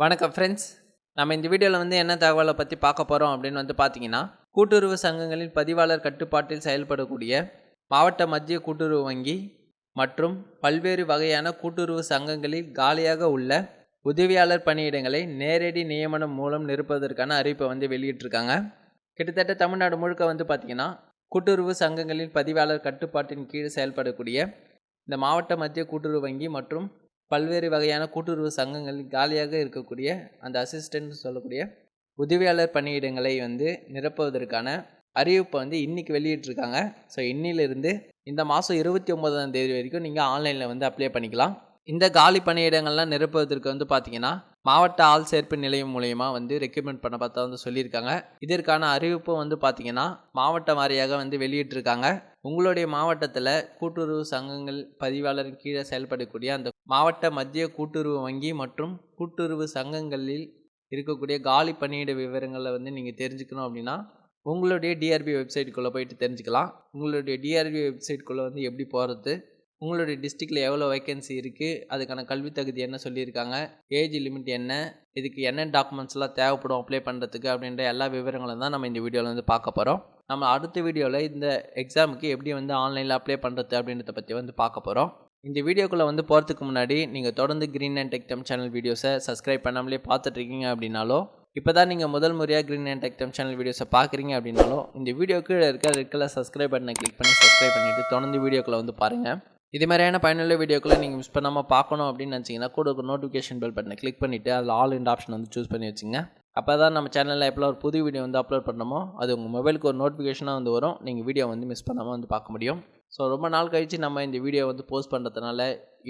வணக்கம் ஃப்ரெண்ட்ஸ் நம்ம இந்த வீடியோவில் வந்து என்ன தகவலை பற்றி பார்க்க போகிறோம் அப்படின்னு வந்து பார்த்தீங்கன்னா கூட்டுறவு சங்கங்களின் பதிவாளர் கட்டுப்பாட்டில் செயல்படக்கூடிய மாவட்ட மத்திய கூட்டுறவு வங்கி மற்றும் பல்வேறு வகையான கூட்டுறவு சங்கங்களில் காலியாக உள்ள உதவியாளர் பணியிடங்களை நேரடி நியமனம் மூலம் நிரப்புவதற்கான அறிவிப்பை வந்து வெளியிட்டிருக்காங்க. கிட்டத்தட்ட தமிழ்நாடு முழுக்க வந்து பார்த்திங்கன்னா கூட்டுறவு சங்கங்களின் பதிவாளர் கட்டுப்பாட்டின் கீழ் செயல்படக்கூடிய இந்த மாவட்ட மத்திய கூட்டுறவு வங்கி மற்றும் பல்வேறு வகையான கூட்டுறவு சங்கங்கள் காலியாக இருக்கக்கூடிய அந்த அசிஸ்டன்ட் சொல்லக்கூடிய உதவியாளர் பணியிடங்களை வந்து நிரப்புவதற்கான அறிவிப்பை வந்து இன்றைக்கி வெளியிட்டிருக்காங்க. ஸோ இன்னிலிருந்து இந்த மாதம் இருபத்தி ஒன்பதாம் தேதி வரைக்கும் நீங்கள் ஆன்லைனில் வந்து அப்ளை பண்ணிக்கலாம். இந்த காலி பணியிடங்கள்லாம் நிரப்புவதற்கு வந்து பார்த்தீங்கன்னா மாவட்ட ஆள் சேர்ப்பு நிலையம் மூலயமா வந்து ரெக்ரூட்மெண்ட் பண்ண பார்த்தா வந்து சொல்லியிருக்காங்க. இதற்கான அறிவிப்பும் வந்து பார்த்தீங்கன்னா மாவட்ட வாரியாக வந்து வெளியிட்டிருக்காங்க. உங்களுடைய மாவட்டத்தில் கூட்டுறவு சங்கங்கள் பதிவாளர் கீழே செயல்படக்கூடிய அந்த மாவட்ட மத்திய கூட்டுறவு வங்கி மற்றும் கூட்டுறவு சங்கங்களில் இருக்கக்கூடிய காலி பணியிட விவரங்களை வந்து நீங்கள் தெரிஞ்சுக்கணும் அப்படின்னா உங்களுடைய டிஆர்பி வெப்சைட்டுக்குள்ளே போயிட்டு தெரிஞ்சுக்கலாம். உங்களுடைய டிஆர்பி வெப்சைட்குள்ளே வந்து எப்படி போகிறது உங்களுடைய டிஸ்ட்ரிக்டில் எவ்வளோ வேக்கன்சி இருக்குது அதுக்கான கல்வி தகுதி என்ன சொல்லியிருக்காங்க? ஏஜ் லிமிட் என்ன? இதுக்கு என்ன டாக்குமெண்ட்ஸ்லாம் தேவைப்படும் அப்ளை பண்ணுறதுக்கு அப்படின்ற எல்லா விவரங்களும் தான் நம்ம இந்த வீடியோவில் வந்து பார்க்க போகிறோம் நம்ம அடுத்த வீடியோவில் இந்த எக்ஸாமுக்கு எப்படி வந்து ஆன்லைனில் அப்ளை பண்ணுறது அப்படின்றத பற்றி வந்து பார்க்க போகிறோம் இந்த வீடியோக்குள்ளே வந்து போகிறதுக்கு முன்னாடி நீங்கள் தொடர்ந்து க்ரீன் அண்ட் டெக்டம் சேனல் வீடியோஸை சப்ஸ்கிரைப் பண்ணாமலே பார்த்துட்ருக்கீங்க அப்படின்னாலோ இப்போ தான் நீங்கள் முதல் முறையாக க்ரீன் அண்ட் டெக்டம் சேனல் வீடியோஸை பார்க்குறீங்க அப்படின்னாலும் இந்த வீடியோ கீழே இருக்க ரெட் சப்ஸ்கிரைப் பட்டனை கிளிக் பண்ணி சப்ஸ்கிரைப் பண்ணிவிட்டு தொடர்ந்து வீடியோக்குள்ளே வந்து பாருங்கள் இது மாதிரியான பயனுள்ள வீடியோக்குள்ளே நீங்கள் மிஸ் பண்ணாமல் பார்க்கணும் அப்படின்னு நினச்சிங்கன்னா கூட ஒரு நோட்டிஃபிகேஷன் பெல் பட்டனை கிளிக் பண்ணிவிட்டு அதில் ஆல் இண்ட் ஆப்ஷன் வந்து சூஸ் பண்ணி வச்சுங்க. அப்போ தான் நம்ம சேனலில் எப்போ ஒரு புது வீடியோ வந்து அப்லோட் பண்ணமோ அது உங்கள் மொபைலுக்கு ஒரு நோட்டிஃபிகேஷனாக வந்து வரும். நீங்கள் வீடியோ வந்து மிஸ் பண்ணாமல் வந்து பார்க்க முடியும். ஸோ ரொம்ப நாள் கழித்து நம்ம இந்த வீடியோ வந்து போஸ்ட் பண்ணுறதுனால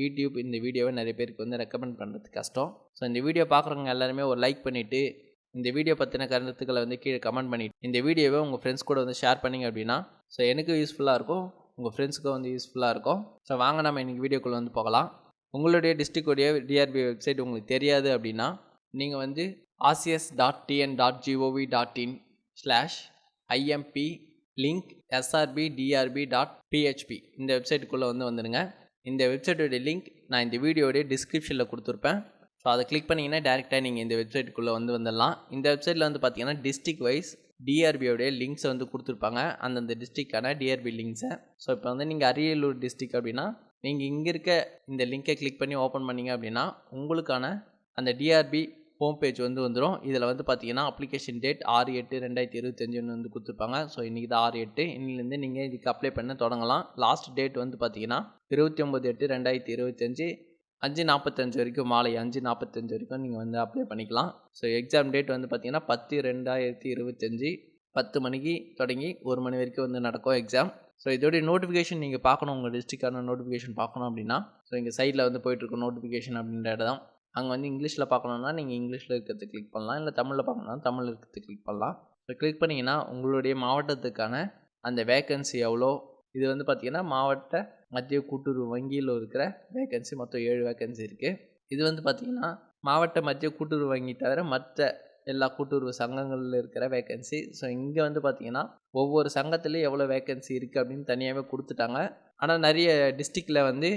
யூடியூப் இந்த வீடியோவை நிறைய பேருக்கு வந்து ரெக்கமெண்ட் பண்ணுறது கஷ்டம். ஸோ இந்த வீடியோ பார்க்குறவங்க எல்லாருமே ஒரு லைக் பண்ணிவிட்டு இந்த வீடியோ பற்றின கருத்துக்களை வந்து கீழே கமெண்ட் பண்ணிவிட்டு இந்த வீடியோவை உங்கள் ஃப்ரெண்ட்ஸ் கூட வந்து ஷேர் பண்ணிங்க அப்படின்னா ஸோ எனக்கு யூஸ்ஃபுல்லாக இருக்கும் உங்கள் ஃப்ரெண்ட்ஸுக்கும் வந்து யூஸ்ஃபுல்லாக இருக்கும். ஸோ வாங்க நம்ம இன்றைக்கி வீடியோக்குள்ளே வந்து போகலாம். உங்களுடைய டிஸ்ட்ரிக்டுடைய டிஆர்பி வெப்சைட் உங்களுக்கு தெரியாது அப்படின்னா நீங்கள் வந்து RCS dot TN dot GOV dot in slash IMP link SRP DRP dot PHP இந்த வெப்சைட்டுக்குள்ளே வந்து வந்துடுங்க இந்த வெப்சைட்டோடைய லிங்க் நான் இந்த வீடியோடைய டிஸ்கிரிப்ஷனில் கொடுத்துருப்பேன். ஸோ அதை கிளிக் பண்ணிங்கன்னா டேரெக்டாக நீங்கள் இந்த வெப்சைட்டுக்குள்ளே வந்து வந்துடலாம் இந்த வெப்சைட்டில் வந்து பார்த்தீங்கன்னா டிஸ்ட்ரிக் வைஸ் டிஆர்பியோடைய லிங்க்ஸை வந்து கொடுத்துருப்பாங்க. அந்தந்த டிஸ்ட்ரிக்டான டிஆர்பி லிங்க்ஸை ஸோ இப்போ வந்து நீங்கள் அரியலூர் டிஸ்ட்ரிக் அப்படின்னா நீங்கள் இங்கே இருக்க இந்த லிங்கை கிளிக் பண்ணி ஓப்பன் பண்ணிங்க அப்படின்னா உங்களுக்கான அந்த டிஆர்பி ஹோம் பேஜ் வந்து வந்துடும் இதில் வந்து பார்த்தீங்கன்னா அப்ளிகேஷன் டேட் ஆறு எட்டு ரெண்டாயிரத்தி இருபத்தஞ்சுன்னு வந்து கொடுத்துருப்பாங்க. ஸோ இன்றைக்கி தான் ஆறு எட்டு. இன்னிலேருந்து நீங்கள் இதுக்கு அப்ளை பண்ண தொடங்கலாம். லாஸ்ட் டேட் வந்து பார்த்தீங்கன்னா இருபத்தி ஒம்பது எட்டு ரெண்டாயிரத்தி இருபத்தஞ்சி அஞ்சு. நாற்பத்தஞ்சு வரைக்கும் மாலை அஞ்சு நாற்பத்தஞ்சு வரைக்கும் நீங்கள் வந்து அப்ளை பண்ணிக்கலாம். ஸோ எக்ஸாம் டேட் வந்து பார்த்தீங்கன்னா பத்து ரெண்டாயிரத்தி இருபத்தஞ்சி பத்து மணிக்கு தொடங்கி ஒரு மணி வரைக்கும் வந்து நடக்கும் எக்ஸாம் ஸோ இதோடைய நோட்டிஃபிகேஷன் நீங்கள் பார்க்கணும். உங்கள் டிஸ்ட்ரிக்டான நோட்டிஃபிகேஷன் பார்க்கணும் அப்படின்னா. ஸோ இங்கே சைடில் வந்து போயிட்டுருக்கோம் நோட்டிஃபிகேஷன் அப்படின்ற இடம். அங்கே வந்து இங்கிலீஷில் பார்க்கணுன்னா நீங்கள் இங்கிலீஷில் இருக்கிறது கிளிக் பண்ணலாம். இல்லை தமிழில் பார்க்கணுன்னா தமிழ் இருக்கிறது கிளிக் பண்ணலாம். இப்போ கிளிக் பண்ணிங்கன்னா உங்களுடைய மாவட்டத்துக்கான அந்த வேக்கன்சி எவ்வளோ? இது வந்து பார்த்திங்கன்னா மாவட்ட மத்திய கூட்டுறவு வங்கியில் இருக்கிற வேக்கன்சி மொத்தம் ஏழு வேக்கன்சி இருக்குது இது வந்து பார்த்திங்கன்னா மாவட்ட மத்திய கூட்டுறவு வங்கி தவிர மற்ற எல்லா கூட்டுறவு சங்கங்களில் இருக்கிற வேக்கன்சி ஸோ இங்கே வந்து பார்த்திங்கன்னா ஒவ்வொரு சங்கத்துலேயும் எவ்வளோ வேக்கன்சி இருக்குது அப்படின்னு தனியாகவே கொடுத்துட்டாங்க. ஆனால் நிறைய டிஸ்ட்ரிக்டில் வந்து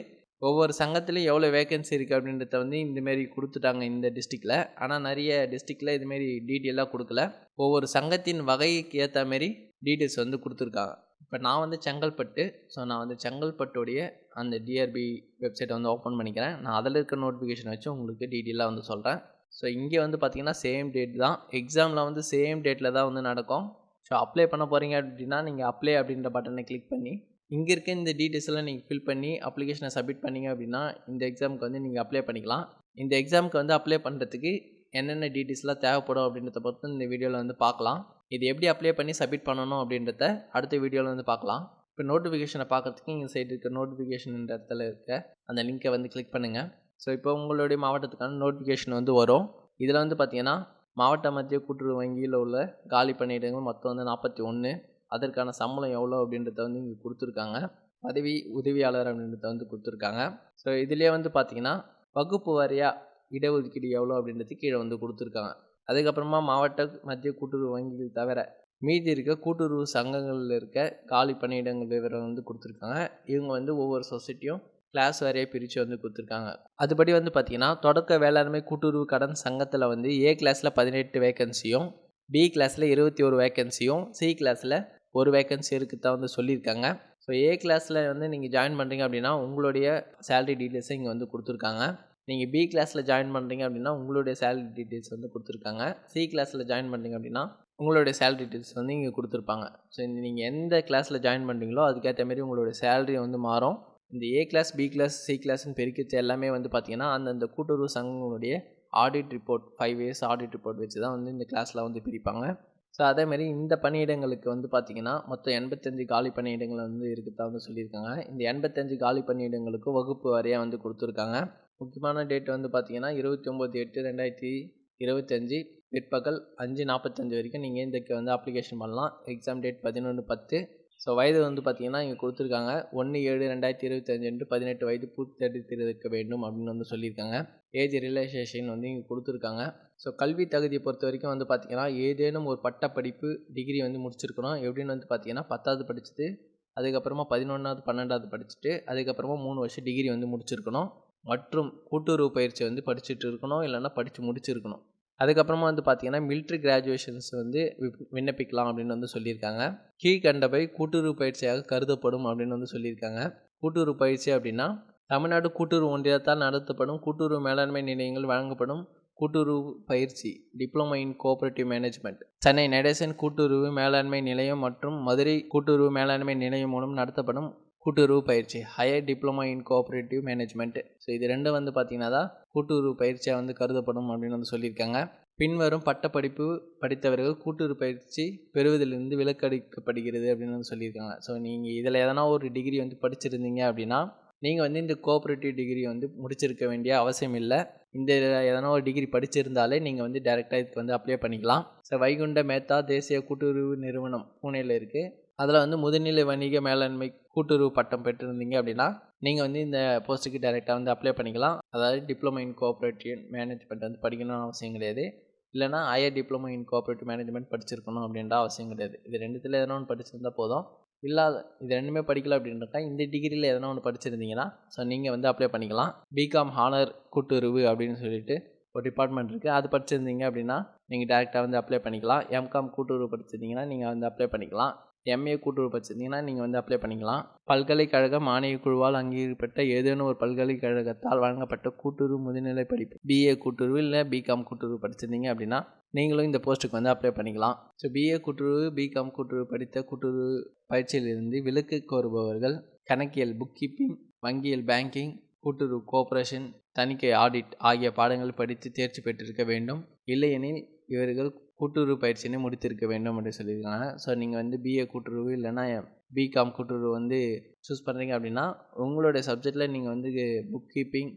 ஒவ்வொரு சங்கத்துலேயும் எவ்வளோ வேகன்சி இருக்குது அப்படின்றத வந்து இந்தமாரி கொடுத்துட்டாங்க இந்த டிஸ்ட்ரிக்டில் ஆனால் நிறைய டிஸ்ட்ரிக்டில் இதுமாரி டீட்டெயிலாக கொடுக்கல. ஒவ்வொரு சங்கத்தின் வகைக்கு ஏற்ற மாரி டீட்டெயில்ஸ் வந்து கொடுத்துருக்காங்க. இப்போ நான் வந்து செங்கல்பட்டு ஸோ நான் வந்து செங்கல்பட்டுடைய அந்த டிஆர்பி வெப்சைட்டை வந்து ஓப்பன் பண்ணிக்கிறேன். நான் அதில் இருக்க நோட்டிஃபிகேஷன் வச்சு உங்களுக்கு டீட்டெயிலாக வந்து சொல்கிறேன் ஸோ இங்கே வந்து பார்த்திங்கன்னா சேம் டேட் தான். எக்ஸாமில் வந்து சேம் டேட்டில் தான் வந்து நடக்கும். ஸோ அப்ளை பண்ண போகிறீங்க அப்படின்னா நீங்கள் அப்ளை அப்படின்ற பட்டனை கிளிக் பண்ணி இங்கே இருக்க இந்த டீட்டெயில்ஸ் எல்லாம் நீங்கள் ஃபில் பண்ணி அப்ளிகேஷனை சப்மிட் பண்ணிங்க அப்படின்னா இந்த எக்ஸாமுக்கு வந்து நீங்கள் அப்ளை பண்ணிக்கலாம். இந்த எக்ஸாமுக்கு வந்து அப்ளை பண்ணுறதுக்கு என்னென்ன டீட்டெயில்ஸ்லாம் தேவைப்படும் அப்படின்றத பொறுத்து இந்த வீடியோவில் வந்து பார்க்கலாம். இது எப்படி அப்ளை பண்ணி சப்மிட் பண்ணணும் அப்படின்றத அடுத்த வீடியோவில் வந்து பார்க்கலாம். இப்போ நோட்டிஃபிகேஷனை பார்க்குறதுக்கு இங்கே சைடு இருக்க நோட்டிஃபிகேஷன் இடத்துல இருக்க அந்த லிங்க்கை வந்து கிளிக் பண்ணுங்கள் ஸோ இப்போ உங்களுடைய மாவட்டத்துக்கான நோட்டிஃபிகேஷன் வந்து வரும். இதில் வந்து பார்த்திங்கன்னா மாவட்ட மத்திய கூட்டுறவு வங்கியில் உள்ள காலி பணியிடங்கள் மொத்தம் வந்து நாற்பத்தி ஒன்று அதற்கான சம்பளம் எவ்வளோ அப்படின்றத வந்து இங்கே கொடுத்துருக்காங்க. பதவி உதவியாளர் அப்படின்றத வந்து கொடுத்துருக்காங்க. ஸோ இதுலேயே வந்து பார்த்திங்கன்னா வகுப்பு வாரியாக இடஒதுக்கீடு எவ்வளோ அப்படின்றது கீழே வந்து கொடுத்துருக்காங்க. அதுக்கப்புறமா மாவட்ட மத்திய கூட்டுறவு வங்கிகள் தவிர மீதி இருக்க கூட்டுறவு சங்கங்களில் இருக்க காலி பணியிடங்கள் விவரம் வந்து கொடுத்துருக்காங்க. இவங்க வந்து ஒவ்வொரு சொசைட்டியும் கிளாஸ் வரையே பிரித்து வந்து கொடுத்துருக்காங்க. அதுபடி வந்து பார்த்திங்கன்னா தொடக்க வேளாண்மை கூட்டுறவு கடன் சங்கத்தில் வந்து ஏ கிளாஸில் பதினெட்டு வேகன்சியும் பி கிளாஸில் இருபத்தி ஒரு வேகன்சியும் சி கிளாஸில் ஒரு வேகன்சி இருக்குது தான் வந்து சொல்லியிருக்காங்க. ஸோ ஏ கிளாஸில் வந்து நீங்கள் ஜாயின் பண்ணுறீங்க அப்படின்னா உங்களுடைய சேலரி டீட்டெயில்ஸை இங்கே வந்து கொடுத்துருக்காங்க. நீங்கள் பி கிளாஸில் ஜாயின் பண்ணுறீங்க அப்படின்னா உங்களுடைய சேலரி டீட்டெயில்ஸ் வந்து கொடுத்துருக்காங்க. சி கிளாஸில் ஜாயின் பண்ணுறீங்க அப்படின்னா உங்களுடைய சேலரி டீட்டெயில்ஸ் வந்து இங்கே கொடுத்துருப்பாங்க. ஸோ நீங்கள் எந்த கிளாஸில் ஜாயின் பண்ணுறீங்களோ அதுக்கேற்ற மாதிரி உங்களுடைய சேலரி வந்து மாறும். இந்த A class B class C கிளாஸ்னு பெருக்கிச்சு எல்லாமே வந்து பார்த்திங்கன்னா அந்தந்த கூட்டுறவு சங்கங்களுடைய audit report five years audit report வச்சு தான் வந்து இந்த கிளாஸில் வந்து பிரிப்பாங்க. ஸோ அதேமாரி இந்த பணியிடங்களுக்கு வந்து பார்த்திங்கன்னா மொத்தம் எண்பத்தஞ்சு காலி பணியிடங்கள் வந்து இருக்குதான் வந்து சொல்லியிருக்காங்க. இந்த எண்பத்தஞ்சு காலி பணியிடங்களுக்கும் வகுப்பு வாரியாக வந்து கொடுத்துருக்காங்க. முக்கியமான டேட் வந்து பார்த்திங்கன்னா இருபத்தி ஒம்பது எட்டு ரெண்டாயிரத்தி இருபத்தஞ்சி. பிற்பகல் அஞ்சு நாற்பத்தஞ்சு வரைக்கும் நீங்கள் இதுக்கு வந்து அப்ளிகேஷன் பண்ணலாம். எக்ஸாம் டேட் பதினொன்று பத்து. ஸோ வயது வந்து பார்த்திங்கன்னா இங்கே கொடுத்துருக்காங்க. ஒன்று ஏழு ரெண்டாயிரத்தி இருபத்தஞ்சு என்று பதினெட்டு வயது பூர்த்தடித்திருக்க வேண்டும் அப்படின்னு வந்து சொல்லியிருக்காங்க. ஏஜ் ரிலேஷேஷன் வந்து இங்கே கொடுத்துருக்காங்க. ஸோ கல்வி தகுதியை பொறுத்த வரைக்கும் வந்து பார்த்திங்கன்னா ஏதேனும் ஒரு பட்ட படிப்பு டிகிரி வந்து முடிச்சிருக்கணும். எப்படின்னு வந்து பார்த்திங்கன்னா பத்தாவது படிச்சுட்டு அதுக்கப்புறமா பதினொன்றாவது பன்னெண்டாவது படிச்சுட்டு அதுக்கப்புறமா மூணு வருஷம் டிகிரி வந்து முடிச்சிருக்கணும். மற்றும் கூட்டுறவு பயிற்சி வந்து படிச்சுட்டு இருக்கணும். இல்லைன்னா படித்து முடிச்சிருக்கணும். அதுக்கப்புறமா வந்து பார்த்தீங்கன்னா மிலிட்ரி கிராஜுவேஷன்ஸ் வந்து விப்- விண்ணப்பிக்கலாம் அப்படின்னு வந்து சொல்லியிருக்காங்க. கீழ்கண்டவை கூட்டுறவு பயிற்சியாக கருதப்படும் அப்படின்னு வந்து சொல்லியிருக்காங்க. கூட்டுறவு பயிற்சி அப்படின்னா தமிழ்நாடு கூட்டுறவு ஒன்றியத்தால் நடத்தப்படும் கூட்டுறவு மேலாண்மை நிலையங்கள் வழங்கப்படும் கூட்டுறவு பயிற்சி diploma in cooperative management Chennai Natesan கூட்டுறவு மேலாண்மை நிலையம் மற்றும் மதுரை கூட்டுறவு மேலாண்மை நிலையம் மூலம் நடத்தப்படும் கூட்டுறவு பயிற்சி higher diploma in cooperative management so இது ரெண்டும் வந்து பார்த்தீங்கன்னா தான் கூட்டுறவு பயிற்சியாக வந்து கருதப்படும் அப்படின்னு வந்து சொல்லியிருக்காங்க. பின்வரும் பட்டப்படிப்பு படித்தவர்கள் கூட்டுறவு பயிற்சி பெறுவதிலிருந்து விலக்களிக்கப்படுகிறது அப்படின்னு வந்து சொல்லியிருக்காங்க. ஸோ நீங்கள் இதில் எதனா ஒரு டிகிரி வந்து படிச்சிருந்தீங்க அப்படின்னா நீங்கள் வந்து இந்த கோஆப்ரேட்டிவ் டிகிரி வந்து முடிச்சிருக்க வேண்டிய அவசியம் இல்லை. இந்த எதனா ஒரு டிகிரி படிச்சிருந்தாலே நீங்கள் வந்து டேரெக்டாக இதுக்கு வந்து அப்ளை பண்ணிக்கலாம். ஸோ வைகுண்ட மேத்தா தேசிய கூட்டுறவு நிறுவனம் பூனேயில் இருக்குது அதில் வந்து முதுநிலை வணிக மேலாண்மை கூட்டுறவு பட்டம் பெற்றிருந்தீங்க அப்படின்னா நீங்கள் வந்து இந்த போஸ்ட்டுக்கு டைரெக்டாக வந்து அப்ளை பண்ணிக்கலாம். அதாவது டிப்ளமோ இன் கோஆப்ரேட்டிவ் மேனேஜ்மெண்ட் வந்து படிக்கணும்னு அவசியம் கிடையாது. இல்லைனா higher diploma in cooperative management படிச்சிருக்கணும் அப்படின்ற அவசியம் கிடையாது. இது ரெண்டுத்தில் எதனா ஒன்று படிச்சிருந்தால் போதும். இல்லாத இது ரெண்டுமே படிக்கல அப்படின்றக்கா இந்த டிகிரியில் எதனா ஒன்று படிச்சிருந்தீங்கன்னா ஸோ நீங்கள் வந்து அப்ளை பண்ணிக்கலாம். பிகாம் ஹானர் கூட்டுறவு அப்படின்னு சொல்லிட்டு ஒரு டிபார்ட்மெண்ட் இருக்குது அது படிச்சிருந்தீங்க அப்படின்னா நீங்கள் டேரெக்டாக வந்து அப்ளை பண்ணிக்கலாம். எம்காம் கூட்டுறவு படிச்சிருந்தீங்கன்னா நீங்கள் வந்து அப்ளை பண்ணிக்கலாம். எம்ஏ கூட்டுறவு படிச்சிருந்தீங்கன்னா நீங்கள் வந்து அப்ளை பண்ணிக்கலாம். பல்கலைக்கழக மானிய குழுவால் அங்கீகரிக்கப்பட்ட ஏதேனும் ஒரு பல்கலைக்கழகத்தால் வழங்கப்பட்ட கூட்டுறவு முதுநிலை படிப்பு. பிஏ கூட்டுறவு இல்லை பிகாம் கூட்டுறவு படிச்சிருந்தீங்க அப்படின்னா நீங்களும் இந்த போஸ்ட்டுக்கு வந்து அப்ளை பண்ணிக்கலாம். ஸோ பிஏ கூட்டுறவு பிகாம் கூட்டுறவு படித்த கூட்டுறவு பயிற்சியிலிருந்து விலக்கு கோருபவர்கள் கணக்கியல் புக் கீப்பிங் வங்கியல் பேங்கிங் கூட்டுறவு கோஆபரேஷன் தணிக்கை ஆடிட் ஆகிய பாடங்கள் படித்து தேர்ச்சி பெற்றிருக்க வேண்டும். இல்லையெனில் இவர்கள் கூட்டுறவு பயிற்சின்னு முடித்திருக்க வேண்டும் என்று சொல்லியிருக்காங்க. ஸோ நீங்கள் வந்து பிஏ கூட்டுறவு இல்லைன்னா பிகாம் கூட்டுறவு வந்து சூஸ் பண்ணுறீங்க அப்படின்னா உங்களுடைய சப்ஜெக்டில் நீங்கள் வந்து book keeping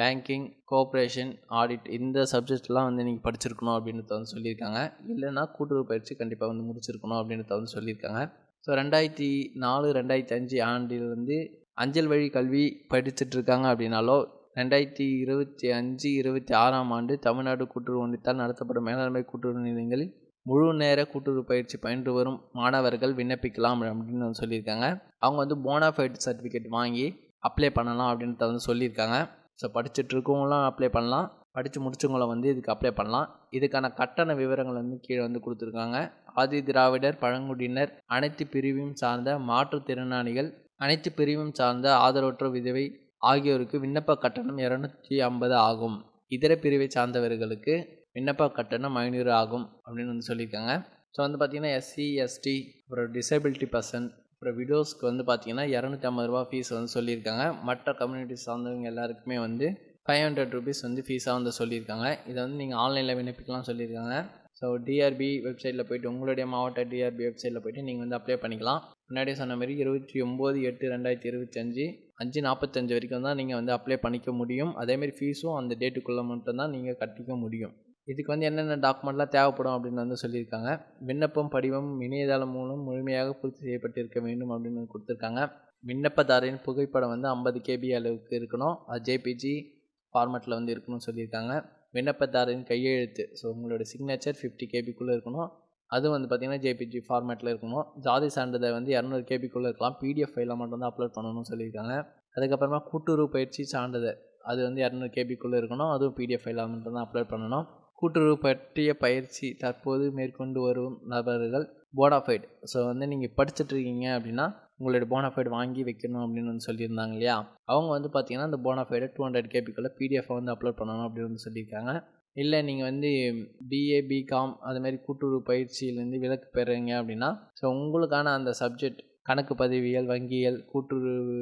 banking cooperation audit இந்த சப்ஜெக்ட்லாம் வந்து நீங்கள் படிச்சிருக்கணும் அப்படின்றத வந்து சொல்லியிருக்காங்க. இல்லைன்னா கூட்டுறவு பயிற்சி கண்டிப்பாக வந்து முடிச்சிருக்கணும் அப்படின்றத வந்து சொல்லியிருக்காங்க. ஸோ ரெண்டாயிரத்தி நாலு ரெண்டாயிரத்தி அஞ்சு ஆண்டில் வந்து அஞ்சல் வழி கல்வி படிச்சுட்ருக்காங்க அப்படின்னாலோ ரெண்டாயிரத்தி இருபத்தி அஞ்சு இருபத்தி ஆறாம் ஆண்டு தமிழ்நாடு கூட்டுறவு ஒன்றியத்தால் நடத்தப்படும் மேலாண்மை கூட்டுறவு நிலையங்களில் முழு நேர கூட்டுறவு பயிற்சி பயின்று வரும் மாணவர்கள் விண்ணப்பிக்கலாம் அப்படின்னு வந்து சொல்லியிருக்காங்க. அவங்க வந்து போனாஃபைட் சர்டிஃபிகேட் வாங்கி அப்ளை பண்ணலாம் அப்படின்றத வந்து சொல்லியிருக்காங்க. ஸோ படிச்சுட்டு இருக்கவங்களாம் அப்ளை பண்ணலாம். படித்து முடிச்சவங்களும் வந்து இதுக்கு அப்ளை பண்ணலாம். இதுக்கான கட்டண விவரங்கள் வந்து கீழே வந்து கொடுத்துருக்காங்க. ஆதி திராவிடர் பழங்குடியினர் அனைத்து பிரிவையும் சார்ந்த மாற்றுத்திறனாளிகள் அனைத்து பிரிவும் சார்ந்த ஆதரவற்ற விதவை ஆகியோருக்கு விண்ணப்ப கட்டணம் இரநூத்தி ஐம்பது ஆகும். இதர பிரிவை சார்ந்தவர்களுக்கு விண்ணப்ப கட்டணம் ஐநூறு ஆகும் அப்படின்னு வந்து சொல்லியிருக்காங்க. ஸோ வந்து பார்த்திங்கன்னா எஸ்சி எஸ்டி அப்புறம் டிசபிலிட்டி பர்சன் அப்புறம் விடோஸ்க்கு வந்து பார்த்திங்கன்னா இரநூத்தி ஐம்பது ரூபா ஃபீஸ் வந்து சொல்லியிருக்காங்க. மற்ற கம்யூனிட்டி சார்ந்தவங்க எல்லாருக்குமே வந்து ஃபைவ் ஹண்ட்ரட் ருபீஸ் வந்து ஃபீஸாக வந்து சொல்லியிருக்காங்க. இதை வந்து நீங்கள் ஆன்லைனில் விண்ணப்பிக்கலாம் சொல்லியிருக்காங்க. ஸோ டிஆர்பி வெப்சைட்டில் போயிட்டு உங்களுடைய மாவட்ட டிஆர்பி வெப்சைட்டில் போயிட்டு நீங்கள் வந்து அப்ளை பண்ணிக்கலாம். முன்னாடியே சொன்ன மாதிரி இருபத்தி ஒம்பது எட்டு ரெண்டாயிரத்தி இருபத்தஞ்சு அஞ்சு நாற்பத்தஞ்சு வரைக்கும் தான் நீங்கள் வந்து அப்ளை பண்ணிக்க முடியும். அதேமாரி ஃபீஸும் அந்த டேட்டுக்குள்ளே மட்டும்தான் நீங்கள் கட்டிக்க முடியும். இதுக்கு வந்து என்னென்ன டாக்குமெண்ட்லாம் தேவைப்படும் அப்படின்னு வந்து சொல்லியிருக்காங்க. விண்ணப்பம் படிவம் இணையதளம் மூலம் முழுமையாக பூர்த்தி செய்யப்பட்டிருக்க வேண்டும் அப்படின்னு வந்து கொடுத்துருக்காங்க. விண்ணப்பதாரின் புகைப்படம் வந்து ஐம்பது கேபி அளவுக்கு இருக்கணும். அது ஜேபிஜி ஃபார்மேட்டில் வந்து இருக்கணும்னு சொல்லியிருக்காங்க. விண்ணப்பதாரின் கையெழுத்து ஸோ உங்களோட சிக்னேச்சர் ஃபிஃப்டி கேபிக்குள்ளே இருக்கணும். அதுவும் வந்து பார்த்திங்கன்னா ஜேபிஜி ஃபார்மேட்டில் இருக்கணும். ஜாதி சான்றிதழ் வந்து இரநூறு கேபிக்குள்ளே இருக்கலாம். பிடிஎஃப் ஃபைலாக மட்டும் தான் அப்லோட் பண்ணணும்னு சொல்லியிருக்காங்க. அதுக்கப்புறமா கூட்டுறவு பயிற்சி சான்றிதழ். அது வந்து இரநூறு கேபிக்குள்ளே இருக்கணும். அதுவும் பிடிஎஃப் ஃபைலாக மட்டும் தான் அப்லோட் பண்ணணும். கூட்டுறவு பற்றிய பயிற்சி தற்போது மேற்கொண்டு வரும் நபர்கள் போனாஃபைட் ஸோ வந்து நீங்கள் படிச்சுட்டு இருக்கீங்க அப்படின்னா உங்களுடைய போனாஃபைடு வாங்கி வைக்கணும் அப்படின்னு வந்து சொல்லியிருந்தாங்க இல்லையா? அவங்க வந்து பார்த்தீங்கன்னா அந்த போனாஃபைடை டூ ஹண்ட்ரட் கேபிக்குள்ளே பிடிஎஃப் வந்து அப்லோட் பண்ணணும் அப்படின்னு வந்து சொல்லியிருக்காங்க. இல்லை நீங்கள் வந்து பிஏ பிகாம் அதுமாரி கூட்டுறவு பயிற்சியிலேருந்து விலக்கு பெறுறீங்க அப்படின்னா ஸோ உங்களுக்கான அந்த சப்ஜெக்ட் கணக்கு பதிவியல் வங்கியல் கூட்டுறவு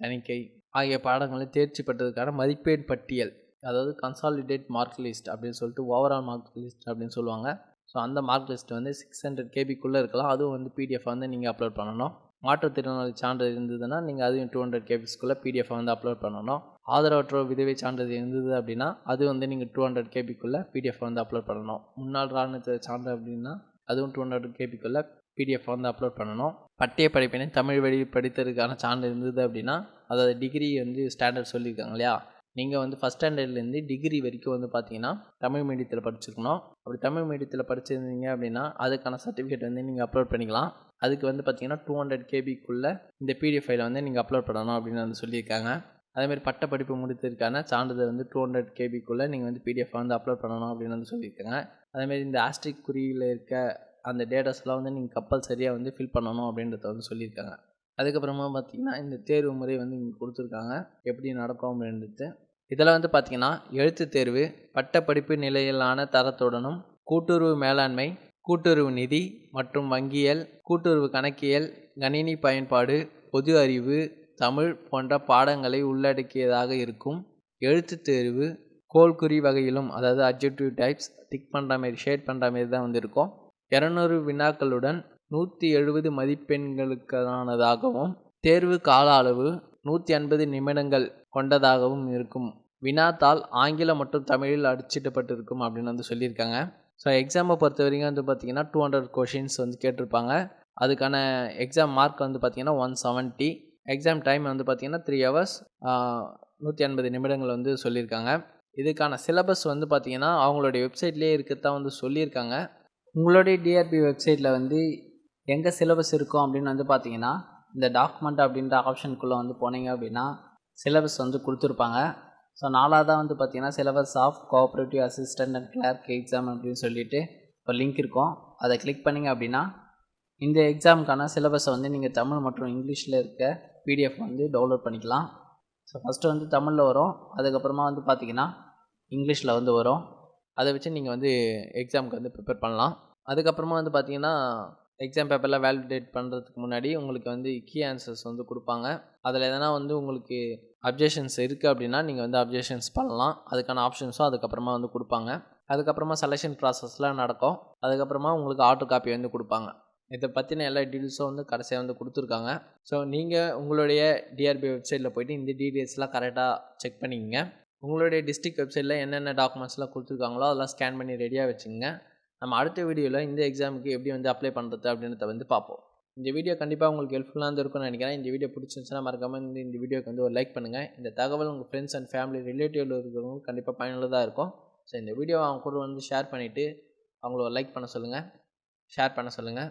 தணிக்கை ஆகிய பாடங்களை தேர்ச்சி பெற்றதுக்கான மதிப்பெண் பட்டியல் அதாவது கன்சாலிடேட் மார்க் லிஸ்ட் அப்படின்னு சொல்லிட்டு ஓவரால் மார்க் லிஸ்ட் அப்படின்னு சொல்லுவாங்க. ஸோ அந்த மார்க் லிஸ்ட் வந்து சிக்ஸ் ஹண்ட்ரட் கேபிக்குள்ளே இருக்கலாம். அதுவும் வந்து பிடிஎஃப் வந்து நீங்கள் அப்லோட் பண்ணணும். மாற்றுத்திறனாளி சான்றிதழ் இருந்ததுன்னா நீங்கள் அதுவும் டூ ஹண்ட்ரட் கேபிஸ்க்குள்ளே பிடிஎஃப் வந்து அப்லோட் பண்ணணும். ஆதரவற்றோர் விதவை சான்றிதழ் இருந்தது அப்படின்னா அது வந்து நீங்கள் டூ ஹண்ட்ரட் கேபிக்குள்ளே பிடிஎஃப் வந்து அப்லோட் பண்ணணும். முன்னாள் ராணுவ சான்று அப்படின்னா அதுவும் டூ ஹண்ட்ரட் கேபிக்குள்ளே பிடிஎஃப் வந்து அப்லோட் பண்ணணும். பட்டிய படிப்பினை தமிழ் வழி படித்ததுக்கான சான்று இருந்தது அப்படின்னா அதாவது டிகிரி வந்து ஸ்டாண்டர்ட் சொல்லியிருக்காங்க இல்லையா? நீங்கள் வந்து ஃபஸ்ட் ஸ்டாண்டர்ட்லேருந்து டிகிரி வரைக்கும் வந்து பார்த்தீங்கன்னா தமிழ் மீடியத்தில் படிச்சிருக்கணும். அப்படி தமிழ் மீடியத்தில் படிச்சிருந்தீங்க அப்படின்னா அதுக்கான சர்டிஃபிகேட் வந்து நீங்கள் அப்லோட் பண்ணிக்கலாம். அதுக்கு வந்து பார்த்தீங்கன்னா டூ ஹண்ட்ரட் கேபிக்குள்ளே இந்த பிடிஎஃப் ஃபைலை வந்து நீங்கள் அப்லோட் பண்ணணும் அப்படின்னு வந்து சொல்லியிருக்காங்க. அதேமாதிரி பட்ட படிப்பு முடித்திருக்கான சான்றிதழ் வந்து டூ ஹண்ட்ரட் கேபிக்குள்ளே நீங்கள் வந்து பிடிஎஃப் வந்து அப்லோட் பண்ணணும் அப்படின்னு வந்து சொல்லியிருக்காங்க. அதேமாதிரி இந்த ஆஸ்ட்ரிக் குறியில் இருக்க அந்த டேட்டாஸ்லாம் வந்து நீங்கள் கம்பல்சரியாக வந்து ஃபில் பண்ணணும் அப்படின்றத வந்து சொல்லியிருக்காங்க. அதுக்கப்புறமா பார்த்தீங்கன்னா இந்த தேர்வு முறை வந்து இங்கே கொடுத்துருக்காங்க. எப்படி நடக்கும் அப்படின்றது. இதில் வந்து பார்த்திங்கன்னா எழுத்து தேர்வு பட்டப்படிப்பு நிலையிலான தரத்துடனும் கூட்டுறவு மேலாண்மை கூட்டுறவு நிதி மற்றும் வங்கியல் கூட்டுறவு கணக்கியல் கணினி பயன்பாடு பொது அறிவு தமிழ் போன்ற பாடங்களை உள்ளடக்கியதாக இருக்கும். எழுத்து தேர்வு கோல்குறி வகையிலும் அதாவது அப்ஜெக்டிவ் டைப்ஸ் டிக் பண்ணுற மாரி ஷேட் பண்ணுற மாரி தான் வந்து இருக்கும் இரநூறு வினாக்களுடன் நூற்றி எழுபது மதிப்பெண்களுக்கானதாகவும் தேர்வு கால அளவு நூற்றி ஐம்பது நிமிடங்கள் கொண்டதாகவும் இருக்கும். வினாத்தால் ஆங்கிலம் மற்றும் தமிழில் அடிச்சிட்டப்பட்டிருக்கும் அப்படின்னு வந்து சொல்லியிருக்காங்க. ஸோ எக்ஸாமை பொறுத்த வரைக்கும் வந்து பார்த்திங்கன்னா டூ ஹண்ட்ரட் கொஷின்ஸ் வந்து கேட்டிருப்பாங்க. அதுக்கான எக்ஸாம் மார்க் வந்து பார்த்திங்கன்னா ஒன் செவன்ட்டி எக்ஸாம் டைம் வந்து பார்த்திங்கன்னா த்ரீ ஹவர்ஸ் நூற்றி ஐம்பது நிமிடங்கள் வந்து சொல்லியிருக்காங்க. இதுக்கான சிலபஸ் வந்து பார்த்திங்கன்னா அவங்களுடைய வெப்சைட்லேயே இருக்கிறதான் வந்து சொல்லியிருக்காங்க. உங்களுடைய டிஆர்பி வெப்சைட்டில் வந்து எங்கே சிலபஸ் இருக்கும் அப்படின்னு வந்து பார்த்தீங்கன்னா இந்த டாக்குமெண்ட் அப்படின்ற ஆப்ஷனுக்குள்ளே வந்து போனீங்க அப்படின்னா சிலபஸ் வந்து கொடுத்துருப்பாங்க. ஸோ நாலாவதாக வந்து பார்த்தீங்கன்னா syllabus of cooperative assistant and clerk exam அப்படின்னு சொல்லிட்டு ஒரு லிங்க் இருக்கும். அதை கிளிக் பண்ணிங்க அப்படின்னா இந்த எக்ஸாமுக்கான சிலபஸை வந்து நீங்கள் தமிழ் மற்றும் இங்கிலீஷில் இருக்க பிடிஎஃப் வந்து டவுன்லோட் பண்ணிக்கலாம். ஸோ ஃபஸ்ட்டு வந்து தமிழில் வரும். அதுக்கப்புறமா வந்து பார்த்திங்கன்னா இங்கிலீஷில் வந்து வரும். அதை வச்சு நீங்கள் வந்து எக்ஸாமுக்கு வந்து ப்ரிப்பேர் பண்ணலாம். அதுக்கப்புறமா வந்து பார்த்தீங்கன்னா எக்ஸாம் பேப்பரில் வேலிடேட் பண்ணுறதுக்கு முன்னாடி உங்களுக்கு வந்து கீ ஆன்சர்ஸ் வந்து கொடுப்பாங்க. அதில் எதனா வந்து உங்களுக்கு அப்ஜெக்ஷன்ஸ் இருக்குது அப்படின்னா நீங்கள் வந்து அப்ஜெக்ஷன்ஸ் பண்ணலாம். அதுக்கான ஆப்ஷன்ஸும் அதுக்கப்புறமா வந்து கொடுப்பாங்க. அதுக்கப்புறமா செலெக்ஷன் ப்ராசஸ்லாம் நடக்கும். அதுக்கப்புறமா உங்களுக்கு ஆட்டோ காப்பி வந்து கொடுப்பாங்க. இதை பற்றின எல்லா டீட்டெயில்ஸும் வந்து கடைசியாக வந்து கொடுத்துருக்காங்க. ஸோ நீங்கள் உங்களுடைய டிஆர்பி வெப்சைட்டில் போய்ட்டு இந்த டீட்டெயில்ஸ்லாம் கரெக்டாக செக் பண்ணிக்கங்க. உங்களுடைய டிஸ்ட்ரிக்ட் வெப்சைட்டில் என்னென்ன டாக்குமெண்ட்ஸ்லாம் கொடுத்துருக்காங்களோ அதெல்லாம் ஸ்கேன் பண்ணி ரெடியாக வச்சுங்க நம்ம அடுத்த வீடியோவில் இந்த எக்ஸாமுக்கு எப்படி வந்து அப்ளை பண்ணுறது அப்படின்றத வந்து பார்ப்போம். இந்த வீடியோ கண்டிப்பாக உங்களுக்கு ஹெல்ப்ஃபுல்லாக இருந்திருக்கும்னு நினைக்கிறேன். இந்த வீடியோ பிடிச்சிருந்துச்சுன்னா மறக்காமல் இந்த இந்த வீடியோக்கு வந்து ஒரு லைக் பண்ணுங்கள் இந்த தகவல் உங்கள் ஃப்ரெண்ட்ஸ் அண்ட் ஃபேமிலி ரிலேட்டிவில் இருக்கிறவங்க கண்டிப்பாக பயனுள்ளதாக இருக்கும். ஸோ இந்த வீடியோவை அவங்க கூட வந்து ஷேர் பண்ணிவிட்டு அவங்கள லைக் பண்ண சொல்லுங்கள் ஷேர் பண்ண சொல்லுங்கள்